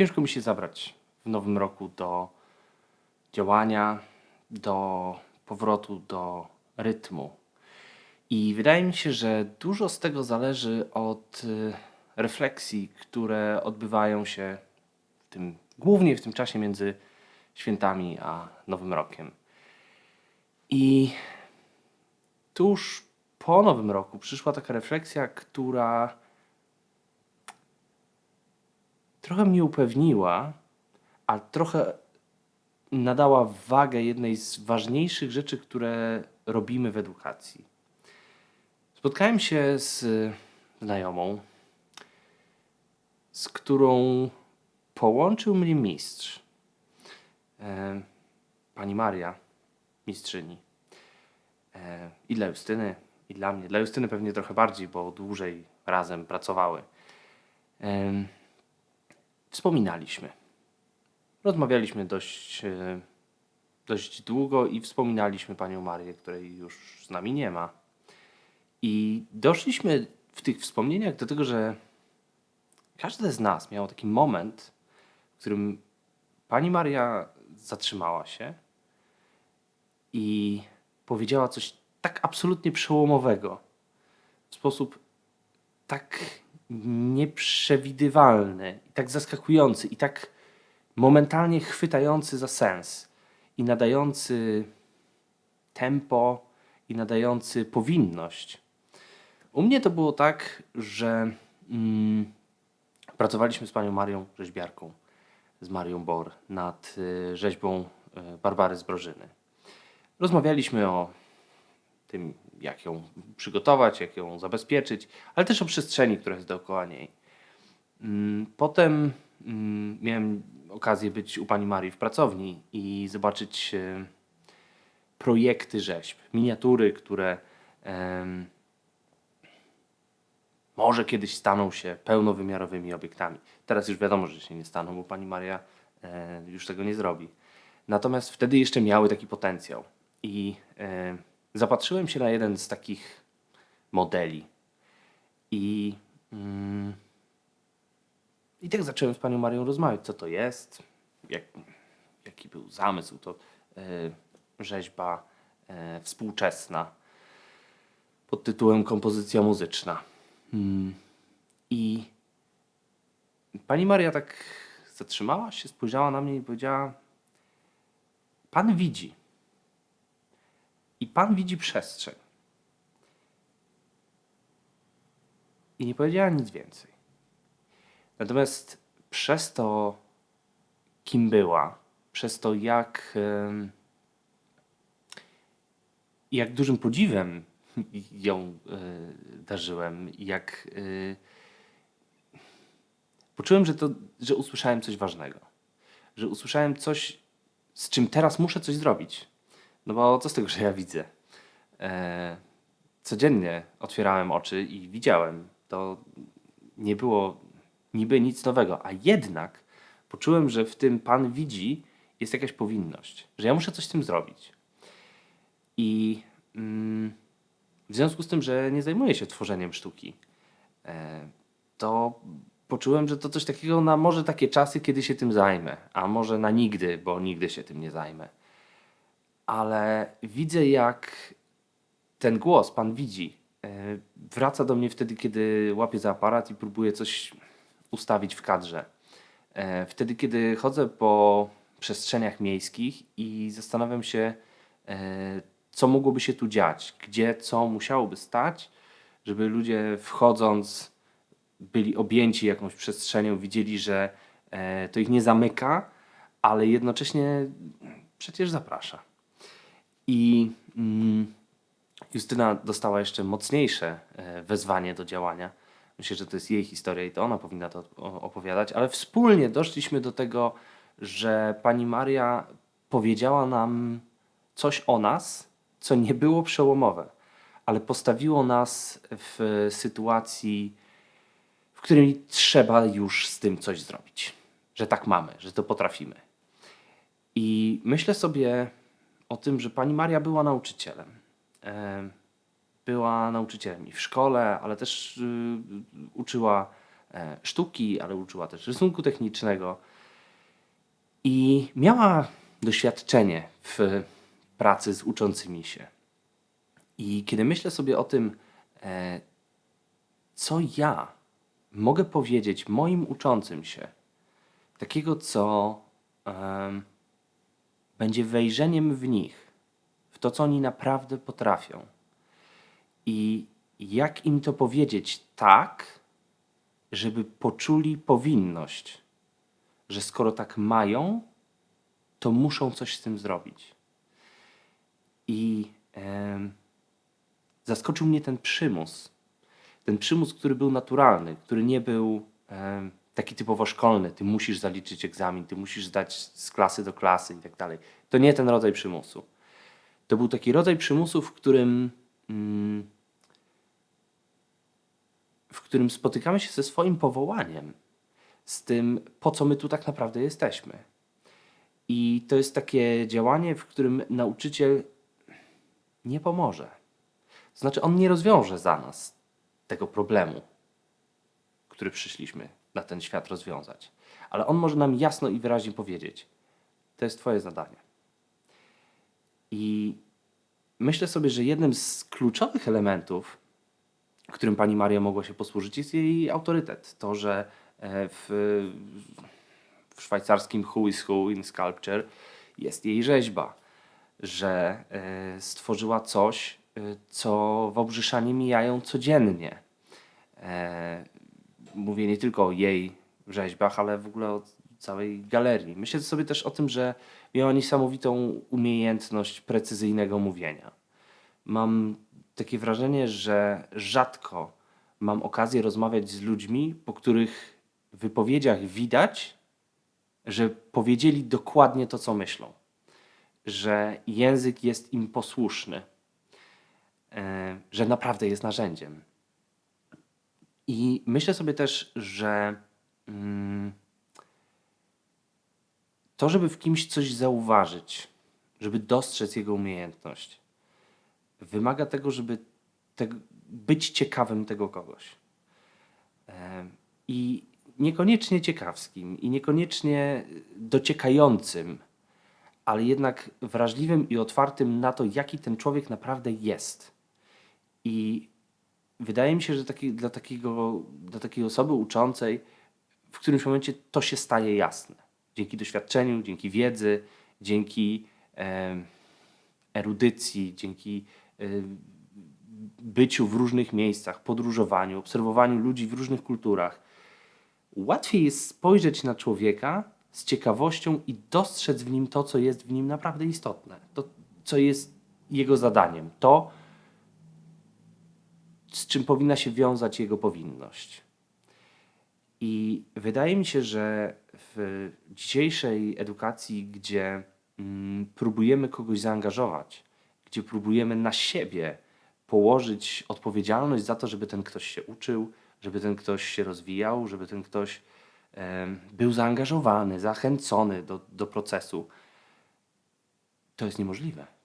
ciężko mi się zabrać w nowym roku do działania, do powrotu do rytmu. I wydaje mi się, że dużo z tego zależy od y, refleksji, które odbywają się w tym, głównie w tym czasie między świętami a Nowym Rokiem. I tuż po Nowym Roku przyszła taka refleksja, która trochę mnie upewniła, a trochę nadała wagę jednej z ważniejszych rzeczy, które robimy w edukacji. Spotkałem się z znajomą, z którą połączył mnie mistrz. E, Pani Maria, mistrzyni. E, I dla Justyny, i dla mnie. Dla Justyny pewnie trochę bardziej, bo dłużej razem pracowały. Wspominaliśmy. Rozmawialiśmy dość, e, dość długo i wspominaliśmy panią Marię, której już z nami nie ma. I doszliśmy w tych wspomnieniach do tego, że każde z nas miało taki moment, w którym pani Maria zatrzymała się i powiedziała coś tak absolutnie przełomowego, w sposób tak nieprzewidywalny, i tak zaskakujący i tak momentalnie chwytający za sens i nadający tempo i nadający powinność. U mnie to było tak, że mm, pracowaliśmy z panią Marią rzeźbiarką, z Marią Bor, nad y, rzeźbą y, Barbary z Brożyny. Rozmawialiśmy o tym, jak ją przygotować, jak ją zabezpieczyć, ale też o przestrzeni, która jest dookoła niej. Mm, Potem mm, miałem okazję być u pani Marii w pracowni i zobaczyć e, projekty rzeźb, miniatury, które może kiedyś staną się pełnowymiarowymi obiektami. Teraz już wiadomo, że się nie staną, bo pani Maria e, już tego nie zrobi. Natomiast wtedy jeszcze miały taki potencjał. I e, zapatrzyłem się na jeden z takich modeli. I, mm, I tak zacząłem z panią Marią rozmawiać, co to jest, jak, jaki był zamysł. To e, rzeźba e, współczesna pod tytułem Kompozycja muzyczna. Mm. I pani Maria tak zatrzymała się, spojrzała na mnie i powiedziała: Pan widzi. I Pan widzi przestrzeń. I nie powiedziała nic więcej. Natomiast przez to, kim była, przez to, jak, jak dużym podziwem ją e, darzyłem, jak e, poczułem, że, to, że usłyszałem coś ważnego. Że usłyszałem coś, z czym teraz muszę coś zrobić. No bo co z tego, że ja widzę? E, codziennie otwierałem oczy i widziałem. To nie było niby nic nowego, a jednak poczułem, że w tym Pan widzi jest jakaś powinność, że ja muszę coś z tym zrobić. I mm, w związku z tym, że nie zajmuję się tworzeniem sztuki, e, to poczułem, że to coś takiego na może takie czasy, kiedy się tym zajmę, a może na nigdy, bo nigdy się tym nie zajmę ale widzę, jak ten głos, pan widzi, e, wraca do mnie wtedy, kiedy łapię za aparat i próbuję coś ustawić w kadrze. E, Wtedy, kiedy chodzę po przestrzeniach miejskich i zastanawiam się, e, co mogłoby się tu dziać, gdzie co musiałoby stać, żeby ludzie wchodząc byli objęci jakąś przestrzenią, widzieli, że to ich nie zamyka, ale jednocześnie przecież zaprasza. I mm, Justyna dostała jeszcze mocniejsze e, wezwanie do działania. Myślę, że to jest jej historia i to ona powinna to opowiadać, ale wspólnie doszliśmy do tego, że pani Maria powiedziała nam coś o nas, co nie było przełomowe, ale postawiło nas w sytuacji, w której trzeba już z tym coś zrobić. Że tak mamy, że to potrafimy. I myślę sobie o tym, że pani Maria była nauczycielem. E, Była nauczycielem i w szkole, ale też y, uczyła e, sztuki, ale uczyła też rysunku technicznego. I miała doświadczenie w pracy z uczącymi się. I kiedy myślę sobie o tym, e, co ja mogę powiedzieć moim uczącym się, takiego, co będzie wejrzeniem w nich, w to, co oni naprawdę potrafią. I jak im to powiedzieć tak, żeby poczuli powinność, że skoro tak mają, to muszą coś z tym zrobić. I em, zaskoczył mnie ten przymus. Ten przymus, który był naturalny, który nie był em, taki typowo szkolny. Ty musisz zaliczyć egzamin, ty musisz zdać z klasy do klasy i tak dalej. To nie ten rodzaj przymusu. To był taki rodzaj przymusu, w którym, mm, w którym spotykamy się ze swoim powołaniem, z tym, po co my tu tak naprawdę jesteśmy. I to jest takie działanie, w którym nauczyciel nie pomoże. Znaczy, on nie rozwiąże za nas tego problemu, który przyszliśmy na ten świat rozwiązać. Ale on może nam jasno i wyraźnie powiedzieć: To jest Twoje zadanie. I myślę sobie, że jednym z kluczowych elementów, którym pani Maria mogła się posłużyć, jest jej autorytet. To, że e, w, w szwajcarskim Who is Who in Sculpture jest jej rzeźba, że e, stworzyła coś, e, co Wałbrzyszanie mijają codziennie. Mówię nie tylko o jej rzeźbach, ale w ogóle o całej galerii. Myślę sobie też o tym, że miała niesamowitą umiejętność precyzyjnego mówienia. Mam takie wrażenie, że rzadko mam okazję rozmawiać z ludźmi, po których wypowiedziach widać, że powiedzieli dokładnie to, co myślą, że język jest im posłuszny, e, że naprawdę jest narzędziem. I myślę sobie też, że mm, to, żeby w kimś coś zauważyć, żeby dostrzec jego umiejętność, wymaga tego, żeby te, być ciekawym tego kogoś. Em, I niekoniecznie ciekawskim, i niekoniecznie dociekającym, ale jednak wrażliwym i otwartym na to, jaki ten człowiek naprawdę jest. I wydaje mi się, że taki, dla, takiego, dla takiej osoby uczącej w którymś momencie to się staje jasne. Dzięki doświadczeniu, dzięki wiedzy, dzięki em, erudycji, dzięki em, byciu w różnych miejscach, podróżowaniu, obserwowaniu ludzi w różnych kulturach. Łatwiej jest spojrzeć na człowieka z ciekawością i dostrzec w nim to, co jest w nim naprawdę istotne, to, co jest jego zadaniem, to, z czym powinna się wiązać jego powinność. I wydaje mi się, że w dzisiejszej edukacji, gdzie mm, próbujemy kogoś zaangażować, gdzie próbujemy na siebie położyć odpowiedzialność za to, żeby ten ktoś się uczył, żeby ten ktoś się rozwijał, żeby ten ktoś był zaangażowany, zachęcony do, do procesu, to jest niemożliwe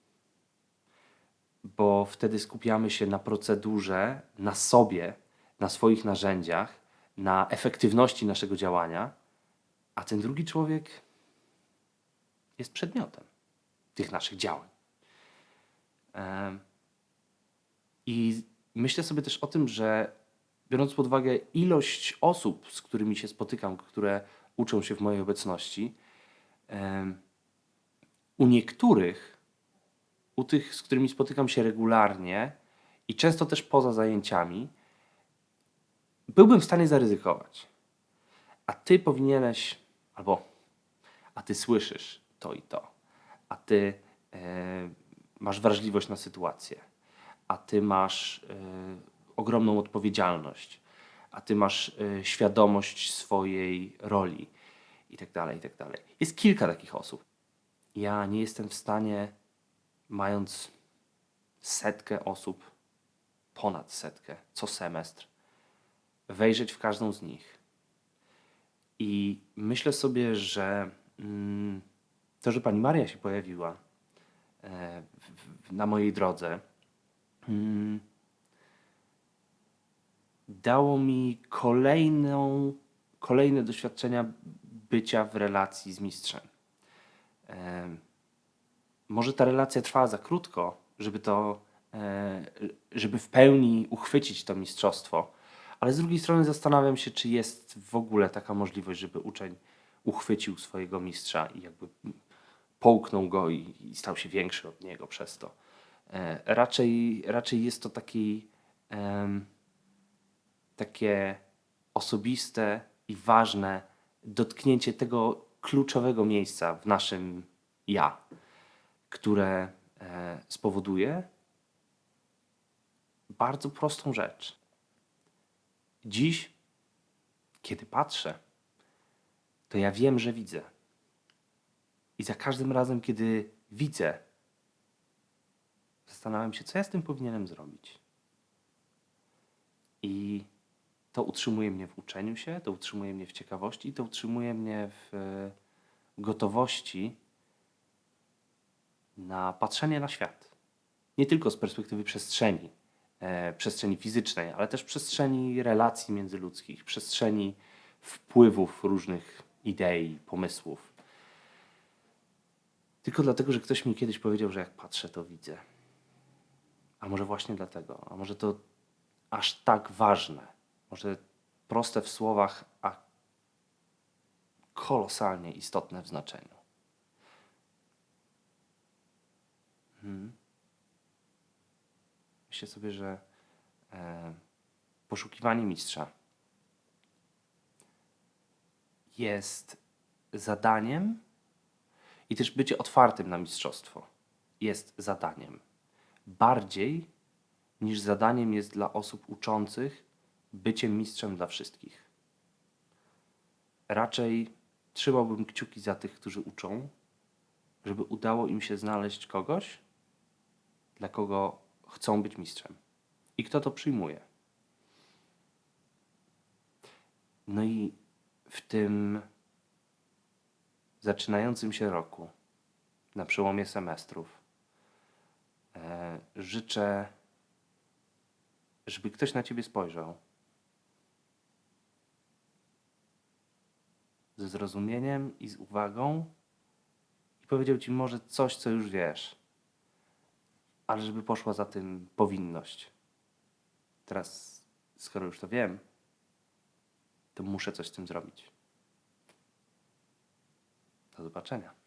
bo wtedy skupiamy się na procedurze, na sobie, na swoich narzędziach, na efektywności naszego działania, a ten drugi człowiek jest przedmiotem tych naszych działań. I myślę sobie też o tym, że biorąc pod uwagę ilość osób, z którymi się spotykam, które uczą się w mojej obecności, u niektórych u tych, z którymi spotykam się regularnie i często też poza zajęciami, byłbym w stanie zaryzykować. A ty powinieneś, albo a ty słyszysz to i to, a ty e, masz wrażliwość na sytuację, a ty masz e, ogromną odpowiedzialność, a ty masz e, świadomość swojej roli i tak dalej, i tak dalej. Jest kilka takich osób. Ja nie jestem w stanie mając setkę osób, ponad setkę co semestr, wejrzeć w każdą z nich. I myślę sobie, że mm, to, że pani Maria się pojawiła e, na mojej drodze, mm, dało mi kolejną, kolejne doświadczenia bycia w relacji z mistrzem. Em, może ta relacja trwała za krótko, żeby to, e, żeby w pełni uchwycić to mistrzostwo, ale z drugiej strony zastanawiam się, czy jest w ogóle taka możliwość, żeby uczeń uchwycił swojego mistrza i jakby połknął go i, i stał się większy od niego przez to. E, raczej, raczej jest to taki, takie osobiste i ważne dotknięcie tego kluczowego miejsca w naszym ja, które e, spowoduje bardzo prostą rzecz. Dziś, kiedy patrzę, to ja wiem, że widzę. I za każdym razem, kiedy widzę, zastanawiam się, co ja z tym powinienem zrobić. I to utrzymuje mnie w uczeniu się, to utrzymuje mnie w ciekawości, to utrzymuje mnie w e, gotowości na patrzenie na świat. Nie tylko z perspektywy przestrzeni, e, przestrzeni fizycznej, ale też przestrzeni relacji międzyludzkich, przestrzeni wpływów różnych idei, pomysłów. Tylko dlatego, że ktoś mi kiedyś powiedział, że jak patrzę, to widzę. A może właśnie dlatego, a może to aż tak ważne, może proste w słowach, a kolosalnie istotne w znaczeniu. Hmm. Myślę sobie, że e, poszukiwanie mistrza jest zadaniem i też bycie otwartym na mistrzostwo jest zadaniem. Bardziej niż zadaniem jest dla osób uczących bycie mistrzem dla wszystkich. Raczej trzymałbym kciuki za tych, którzy uczą, żeby udało im się znaleźć kogoś, dla kogo chcą być mistrzem. I kto to przyjmuje. No i w tym zaczynającym się roku, na przełomie semestrów, e, życzę, żeby ktoś na ciebie spojrzał ze zrozumieniem i z uwagą i powiedział ci może coś, co już wiesz, ale żeby poszła za tym powinność. Teraz, skoro już to wiem, to muszę coś z tym zrobić. Do zobaczenia.